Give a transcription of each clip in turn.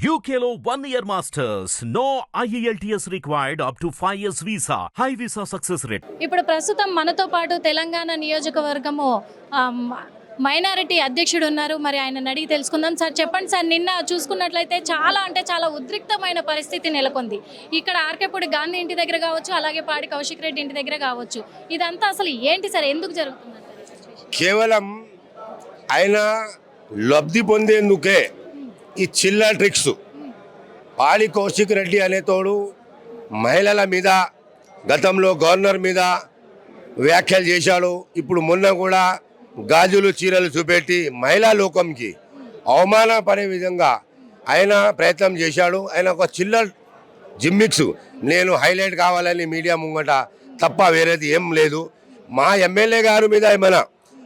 One year masters. No E IELTS required up to 5 years visa. High visa success rate. ఇప్పుడు ప్రస్తుతం మనతో పాటు Telangana నియోజకవర్గము minority అధ్యక్షుడు ఉన్నారు మరి ఆయన అడిగి తెలుసుకుందాం సార్ చెప్పండి సార్ నిన్న చూసుకున్నట్లయితే చాలా అంటే చాలా ఉద్రిక్తమైన పరిస్థితి నెలకొంది ఇక్కడ ఆర్కేపూడి గాంధీ ఇంటి దగ్గర కావచ్చు అలాగే పాడి కౌశిక్ రెడ్డి ఇంటి దగ్గర కావచ్చు ఇదంతా అసలు ఏంటి సార్ ఎందుకు జరుగుతుంది కేవలం ఆయన లబ్ధి పొందేందుకే ఈ చిల్ల ట్రిక్స్. పాడి కౌశిక్ రెడ్డి అనేతోడు మహిళల మీద గతంలో గవర్నర్ మీద వ్యాఖ్యలు చేశాడు. ఇప్పుడు మొన్న కూడా గాజులు చీరలు చూపెట్టి మహిళా లోకంకి అవమానపడే విధంగా ఆయన ప్రయత్నం చేశాడు. ఆయన ఒక చిల్లర్ జిమ్మిక్స్. నేను హైలైట్ కావాలని మీడియా ముంగట తప్ప వేరేది ఏం లేదు. మా ఎమ్మెల్యే గారి మీద ఏమైనా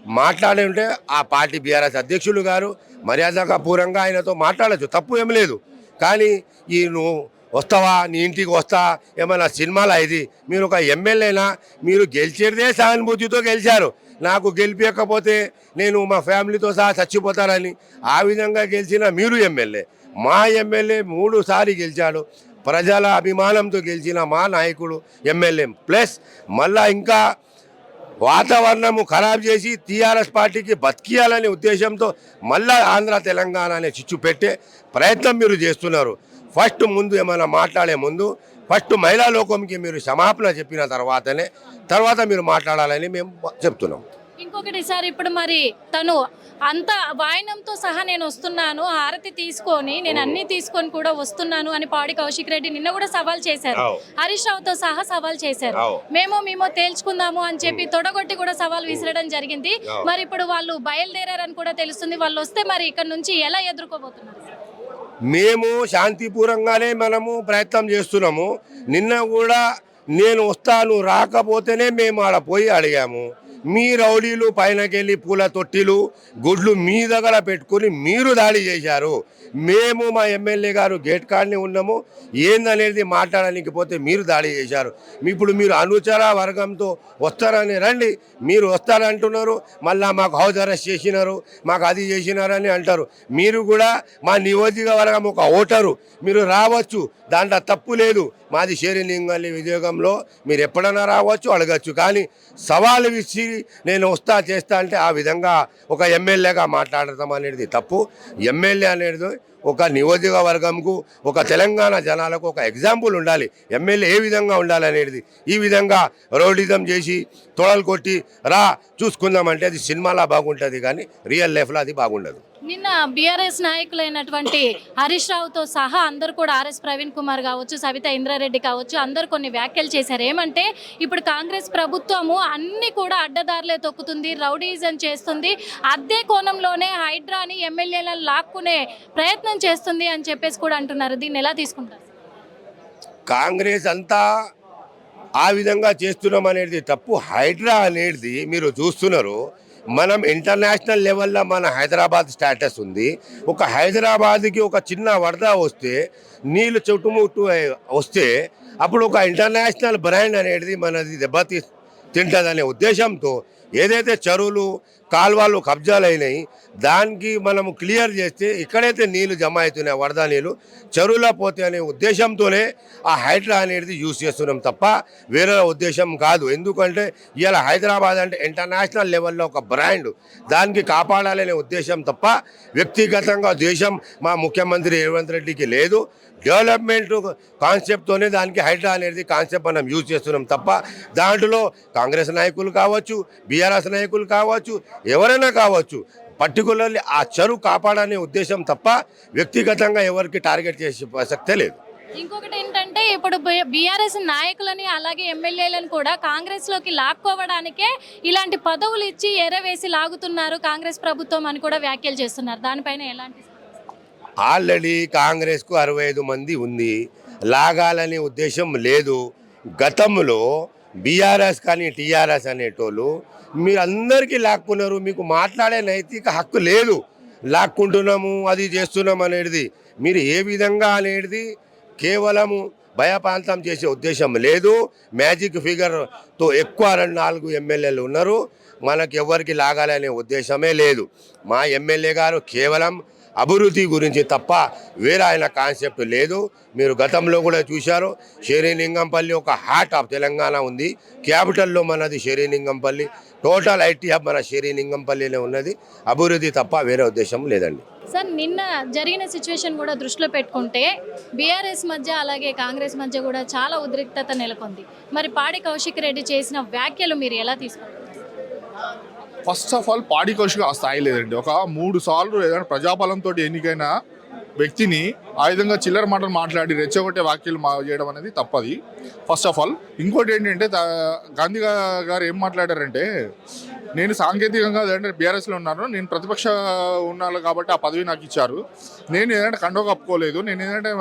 మాట్లాడి ఉంటే ఆ పార్టీ బీఆర్ఎస్ అధ్యక్షులు గారు మర్యాదపూర్వంగా ఆయనతో మాట్లాడచ్చు. తప్పు ఏం లేదు. కానీ ఈ నువ్వు వస్తావా? నీ ఇంటికి వస్తా? ఏమైనా సినిమాలా ఇది? మీరు ఒక ఎమ్మెల్యేనా? మీరు గెలిచేదే సానుభూతితో గెలిచారు. నాకు గెలిపించకపోతే నేను మా ఫ్యామిలీతో సహా చచ్చిపోతారని ఆ విధంగా గెలిచిన మీరు ఎమ్మెల్యే. మా ఎమ్మెల్యే మూడుసారి గెలిచాడు. ప్రజల అభిమానంతో గెలిచిన మా నాయకుడు ఎమ్మెల్యే. ప్లస్ మళ్ళా ఇంకా వాతావరణము ఖరాబ్ చేసి టీఆర్ఎస్ పార్టీకి బతికియాలనే ఉద్దేశంతో మళ్ళా ఆంధ్ర తెలంగాణ అనే చిచ్చు పెట్టే ప్రయత్నం మీరు చేస్తున్నారు. ఫస్ట్ ముందు ఏమైనా మాట్లాడే ముందు ఫస్ట్ మహిళా లోకంకి మీరు క్షమాపణ చెప్పిన తర్వాతనే తర్వాత మీరు మాట్లాడాలని మేము చెప్తున్నాం. ఇంకొకటి సార్ ఇప్పుడు మరి తను అంత వాయనంతో సహా నేను వస్తున్నాను హారతి తీసుకొని నేను అన్ని తీసుకొని కూడా వస్తున్నాను అని పాడి కౌశిక్ రెడ్డి నిన్న కూడా సవాల్ చేశారు. హరీష్ రావుతో సహా సవాల్ చేశారు. మేము మేము తేల్చుకుందాము అని చెప్పి తొడగొట్టి కూడా సవాల్ విసరడం జరిగింది. మరి ఇప్పుడు వాళ్ళు బయలుదేరారని కూడా తెలుస్తుంది. వాళ్ళు వస్తే మరి ఇక్కడ నుంచి ఎలా ఎదుర్కోబోతున్నారు? మేము శాంతిపూర్వంగానే మనము ప్రయత్నం చేస్తున్నాము. నిన్న కూడా నేను వస్తాను రాకపోతేనే మేము ఆడ పోయి అడిగాము. మీ రౌడీలు పైనకెళ్ళి పూల తొట్టిలు గుడ్లు మీ దగ్గర పెట్టుకొని మీరు దాడి చేశారు. మేము మా ఎమ్మెల్యే గారు గేట్ కాడని ఉన్నాము. ఏందనేది మాట్లాడడానికి పోతే మీరు దాడి చేశారు. ఇప్పుడు మీరు అనుచర వర్గంతో వస్తారని రండి. మీరు వస్తారంటున్నారు. మళ్ళీ మాకు హౌస్ అరెస్ట్ చేసినారు. మాకు అది చేసినారని అంటారు. మీరు కూడా మా నియోజకవర్గం ఒక ఓటరు. మీరు రావచ్చు. దాంట్లో తప్పు లేదు. మాది షేరింగల్లి వినియోగంలో మీరు ఎప్పుడైనా రావచ్చు అడగచ్చు. కానీ సవాలు విసిరి నేను వస్తా చేస్తా అంటే ఆ విధంగా ఒక ఎమ్మెల్యేగా మాట్లాడటం అనేది తప్పు. ఎమ్మెల్యే అనేది ఒక నియోజకవర్గంకు ఒక తెలంగాణ జనాలకు ఒక ఎగ్జాంపుల్ ఉండాలి. ఎమ్మెల్యే ఏ విధంగా ఉండాలి అనేది. ఈ విధంగా రోడిజం చేసి తొడలు కొట్టి రా చూసుకుందామంటే అది సినిమాలా బాగుంటుంది కానీ రియల్ లైఫ్లో అది బాగుండదు. నిన్న బీఆర్ఎస్ నాయకులైనటువంటి హరీష్ రావుతో సహా అందరూ కూడా ఆర్ఎస్ ప్రవీణ్ కుమార్ కావచ్చు సవిత ఇంద్రారెడ్డి కావచ్చు అందరు కొన్ని వ్యాఖ్యలు చేశారు. ఏమంటే ఇప్పుడు కాంగ్రెస్ ప్రభుత్వము అన్ని కూడా అడ్డదారులే తొక్కుతుంది రౌడీజం చేస్తుంది అదే కోణంలోనే హైడ్రాని ఎమ్మెల్యేలను లాక్కునే ప్రయత్నం చేస్తుంది అని చెప్పేసి కూడా అంటున్నారు. దీన్ని ఎలా తీసుకుంటారు? కాంగ్రెస్ అంతా ఆ విధంగా చేస్తున్నాం అనేది తప్పు. హైడ్రా అనేది మీరు చూస్తున్నారు. మనం ఇంటర్నేషనల్ లెవెల్లో మన హైదరాబాద్ స్టేటస్ ఉంది. ఒక హైదరాబాద్కి ఒక చిన్న వరద వస్తే నీళ్ళు చుట్టుముట్టు వస్తే అప్పుడు ఒక ఇంటర్నేషనల్ బ్రాండ్ అనేది మనది దెబ్బతీ తింటుందనే ఉద్దేశంతో ఏదైతే చెరువులు కాల్వలు కబ్జాలు అయినాయి. దానికి మనం క్లియర్ చేస్తే ఇక్కడైతే నీళ్ళు జమ అవుతున్నాయి వరద నీళ్ళు చెరువులో పోతే అనే ఉద్దేశంతోనే ఆ హైడ్రా అనేది యూజ్ చేస్తున్నాం తప్ప వేరే ఉద్దేశం కాదు. ఎందుకంటే ఇవాళ హైదరాబాద్ అంటే ఇంటర్నేషనల్ లెవెల్లో ఒక బ్రాండ్. దానికి కాపాడాలనే ఉద్దేశం తప్ప వ్యక్తిగతంగా దేశం మా ముఖ్యమంత్రి రేవంత్ రెడ్డికి లేదు. డెవలప్మెంట్ కాన్సెప్ట్తోనే దానికి హైడ్రా అనేది కాన్సెప్ట్ మనం యూజ్ చేస్తున్నాం తప్ప దాంట్లో కాంగ్రెస్ నాయకులు కావచ్చు బీఆర్ఎస్ నాయకులు కావచ్చు ఎవరైనా కావచ్చు పర్టికులర్లీ ఆ చెరువు కాపాడనే ఉద్దేశం తప్ప వ్యక్తిగతంగా ఎవరికి టార్గెట్ చేసే ప్రసక్తే లేదు. ఇంకొకటి ఏంటంటే ఇప్పుడు బీఆర్ఎస్ నాయకులని అలాగే ఎమ్మెల్యేలను కూడా కాంగ్రెస్లోకి లాక్కోవడానికే ఇలాంటి పదవులు ఇచ్చి ఎరవేసి లాగుతున్నారు కాంగ్రెస్ ప్రభుత్వం అని కూడా వ్యాఖ్యలు చేస్తున్నారు. దానిపైన ఎలాంటి ఆల్రెడీ కాంగ్రెస్కు అరవై ఐదు మంది ఉంది. లాగాలనే ఉద్దేశం లేదు. గతంలో బీఆర్ఎస్ కానీ టీఆర్ఎస్ అనేటోళ్ళు మీరు అందరికీ లాక్కున్నారు. మీకు మాట్లాడే నైతిక హక్కు లేదు. లాక్కుంటున్నాము అది చేస్తున్నాం అనేది మీరు ఏ విధంగా అనేది కేవలము భయపాంతం చేసే ఉద్దేశం లేదు. మ్యాజిక్ ఫిగర్తో ఎక్కువ రెండు నాలుగు ఎమ్మెల్యేలు ఉన్నారు. మనకు ఎవరికి లాగాలనే ఉద్దేశమే లేదు. మా ఎమ్మెల్యే గారు కేవలం అభివృద్ధి గురించి తప్ప వేరే ఆయన కాన్సెప్ట్ లేదు. మీరు గతంలో కూడా చూశారు షేరీలింగంపల్లి ఒక హార్ట్ ఆఫ్ తెలంగాణ ఉంది. క్యాపిటల్లో మనది షేరీలింగంపల్లి టోటల్ ఐటీ హబ్ మన షేరీలింగంపల్లిలో ఉన్నది. అభివృద్ధి తప్ప వేరే ఉద్దేశం లేదండి. సార్ నిన్న జరిగిన సిచ్యువేషన్ కూడా దృష్టిలో పెట్టుకుంటే బీఆర్ఎస్ మధ్య అలాగే కాంగ్రెస్ మధ్య కూడా చాలా ఉద్రిక్తత నెలకొంది. మరి పాడి కౌశిక్ రెడ్డి చేసిన వ్యాఖ్యలు మీరు ఎలా తీసుకుంటారు ఫస్ట్ ఆఫ్ ఆల్ పాడి కౌశిక్ ఆ స్థాయి లేదండి. ఒక మూడు సార్లు ఏదైనా ప్రజాబలంతో ఎన్నికైన వ్యక్తిని ఆ విధంగా చిల్లర మాటలు మాట్లాడి రెచ్చగొట్టే వ్యాఖ్యలు మా చేయడం అనేది తప్పది. ఫస్ట్ ఆఫ్ ఆల్ ఇంకోటి ఏంటంటే గాంధీ గారు ఏం మాట్లాడారంటే నేను సాంకేతికంగా అంటే బీఆర్ఎస్లో ఉన్నాను నేను ప్రతిపక్ష ఉన్నాను కాబట్టి ఆ పదవి నాకు ఇచ్చారు. నేను ఏదంటే కండో కప్పుకోలేదు. నేను ఏంటంటే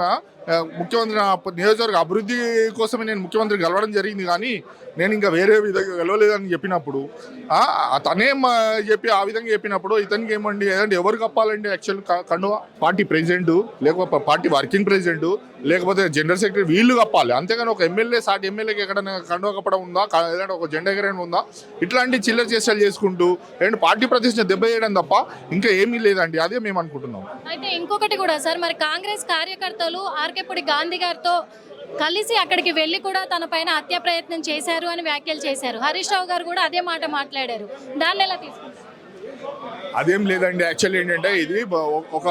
ముఖ్యమంత్రి నా నియోజకవర్గ అభివృద్ధి కోసమే నేను ముఖ్యమంత్రి గెలవడం జరిగింది కానీ నేను ఇంకా వేరే విధంగా గెలవలేదని చెప్పినప్పుడు అతనే తనే చెప్పి ఆ విధంగా చెప్పినప్పుడు ఇతనికి ఏమండి ఏదంటే ఎవరు కప్పాలండి యాక్చువల్ కండువా? పార్టీ ప్రెసిడెంట్ లేకపోతే పార్టీ వర్కింగ్ ప్రెసిడెంట్ లేకపోతే జనరల్ సెక్రటరీ వీళ్ళు కప్పాలి. అంతేగాని ఒక ఎమ్మెల్యే సాటి ఎమ్మెల్యేకి ఎక్కడైనా కండువా కప్పడం ఉందా? ఏదంటే ఒక జెండా ఎగరేయడం ఉందా? ఇట్లాంటి చిల్లర చేష్టలు చేసుకుంటూ అండ్ పార్టీ ప్రతిష్ట దెబ్బ చేయడం తప్ప ఇంకా ఏమీ లేదండి. అదే మేము అనుకుంటున్నాం. అయితే ఇంకొకటి కూడా సార్ మరి కాంగ్రెస్ కార్యకర్తలు ఇప్పుడు గాంధీ గారితో కలిసి అక్కడికి వెళ్ళి కూడా తన పైన హత్య ప్రయత్నం చేశారు అని వ్యాఖ్యలు చేశారు. హరీష్ రావు గారు కూడా అదే మాట మాట్లాడారు. దాన్ని ఎలా తీసుకుంటారు? అదేం లేదండి. యాక్చువల్లీ ఏంటంటే ఇది ఒక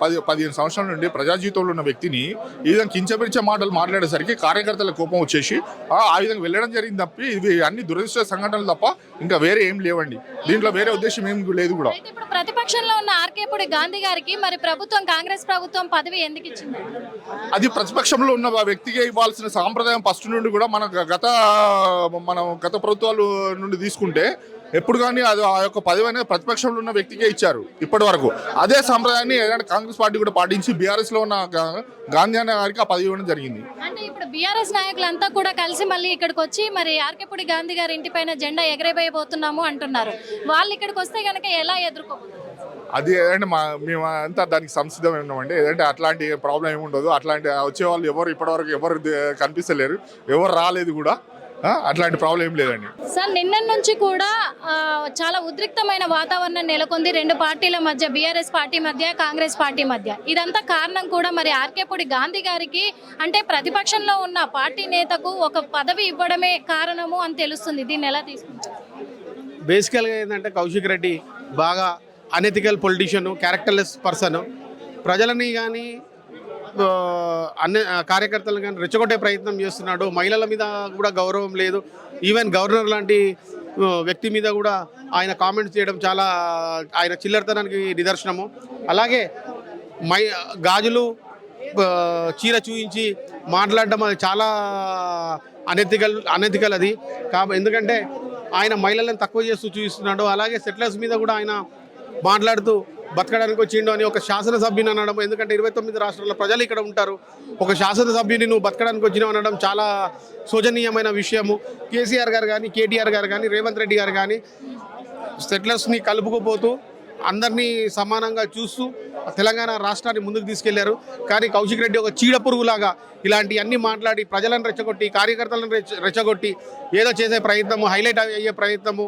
పది పదిహేను సంవత్సరాల నుండి ప్రజా జీవితంలో ఉన్న వ్యక్తిని ఈ విధంగా కించపరిచే మాటలు మాట్లాడేసరికి కార్యకర్తల కోపం వచ్చేసి ఆ విధంగా వెళ్ళడం జరిగింది తప్ప ఇవి అన్ని దురదృష్ట సంఘటనలు తప్ప ఇంకా వేరే ఏం లేవండి. దీంట్లో వేరే ఉద్దేశం ఏం లేదు కూడా. ప్రతిపక్షంలో ఉన్న ఆర్కేపుడి గాంధీ గారికి మరి ప్రభుత్వం కాంగ్రెస్ ప్రభుత్వం పదవి ఎందుకు ఇచ్చింది? అది ప్రతిపక్షంలో ఉన్న వ్యక్తికి ఇవ్వాల్సిన సాంప్రదాయం ఫస్ట్ నుండి కూడా మన గత మనం గత ప్రభుత్వాలు నుండి తీసుకుంటే ఎప్పుడు కానీ అది ఆ యొక్క పదవి అనేది ప్రతిపక్షంలో ఉన్న వ్యక్తికే ఇచ్చారు ఇప్పటి వరకు. అదే సాంప్రదాయాన్ని ఏదైనా కాంగ్రెస్ పార్టీ కూడా పాటించి బీఆర్ఎస్లో ఉన్న గాంధీ అనే గారికి ఆ పదవి ఇవ్వడం జరిగింది. అంటే ఇప్పుడు బీఆర్ఎస్ నాయకులంతా కూడా కలిసి మళ్ళీ ఇక్కడికి వచ్చి మరి ఆర్కేపుడి గాంధీ గారి ఇంటి పైన జెండా ఎగరేయబోతున్నాము అంటున్నారు. వాళ్ళు ఇక్కడికి వస్తే కనుక ఎలా ఎదుర్కోబోతున్నారు? అది ఏదంటే మా మేము అంతా దానికి సంసిద్ధం ఉన్నామండి. ఏదంటే అట్లాంటి ప్రాబ్లం ఏమి ఉండదు. అట్లాంటి వచ్చే వాళ్ళు ఎవరు ఇప్పటివరకు ఎవరు కనిపిస్తలేరు. ఎవరు రాలేదు కూడా. అట్లాంటి ప్రాబ్లం ఏం లేదండి. సార్ నిన్న నుంచి కూడా చాలా ఉద్రిక్తమైన వాతావరణం నెలకొంది. రెండు పార్టీల మధ్య బీఆర్ఎస్ పార్టీ మధ్య కాంగ్రెస్ పార్టీ మధ్య. ఇదంతా కారణం కూడా మరి ఆర్కేపూడి గాంధీ గారికి అంటే ప్రతిపక్షంలో ఉన్న పార్టీ నేతకు ఒక పదవి ఇవ్వడమే కారణము అని తెలుస్తుంది. దీన్ని ఎలా తీసుకుంటారు? బేసికల్గా ఏంటంటే కౌశిక్ రెడ్డి బాగా అనెథికల్ పొలిటీషియన్ క్యారెక్టర్లెస్ పర్సన్ ప్రజలని కానీ అన్ని కార్యకర్తలను కానీ రెచ్చగొట్టే ప్రయత్నం చేస్తున్నాడు. మహిళల మీద కూడా గౌరవం లేదు. ఈవెన్ గవర్నర్ లాంటి వ్యక్తి మీద కూడా ఆయన కామెంట్స్ చేయడం చాలా ఆయన చిల్లరతనానికి నిదర్శనము. అలాగే మై గాజులు చీర చూయించి మాట్లాడడం అది చాలా అనెతికల్ అనెతికల్ అది. కాబ ఎందుకంటే ఆయన మహిళలను తక్కువ చేస్తూ చూపిస్తున్నాడు. అలాగే సెటిలర్స్ మీద కూడా ఆయన మాట్లాడుతూ బతకడానికి వచ్చిండు అని ఒక శాసనసభ్యుని అనడం ఎందుకంటే ఇరవై తొమ్మిది రాష్ట్రాల ప్రజలు ఇక్కడ ఉంటారు. ఒక శాసనసభ్యుని నువ్వు బతకడానికి వచ్చినావు అనడం చాలా శోచనీయమైన విషయము. కేసీఆర్ గారు కానీ కేటీఆర్ గారు కానీ రేవంత్ రెడ్డి గారు కానీ సెటిలర్స్ని కలుపుకుపోతూ అందరినీ సమానంగా చూస్తూ తెలంగాణ రాష్ట్రాన్ని ముందుకు తీసుకెళ్ళారు. కానీ కౌశిక్ రెడ్డి ఒక చీడ పురుగులాగా ఇలాంటి అన్ని మాట్లాడి ప్రజలను రెచ్చగొట్టి కార్యకర్తలను రెచ్చగొట్టి ఏదో చేసే ప్రయత్నము హైలైట్ అయ్యే ప్రయత్నము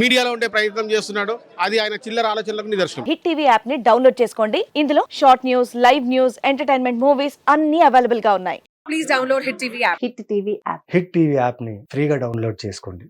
మీడియాలో ఉండే ప్రయత్నం చేస్తున్నాడు. అది ఆయన చిల్లర ఆలోచనలకు నిదర్శనం. హిట్ టీవీ యాప్ని డౌన్లోడ్ చేసుకోండి. ఇందులో short news live news entertainment movies అన్ని అవైలబుల్గా ఉన్నాయి. Please download Hit TV app. Hit TV app Hit TV యాప్ని ఫ్రీగా డౌన్లోడ్ చేసుకోండి.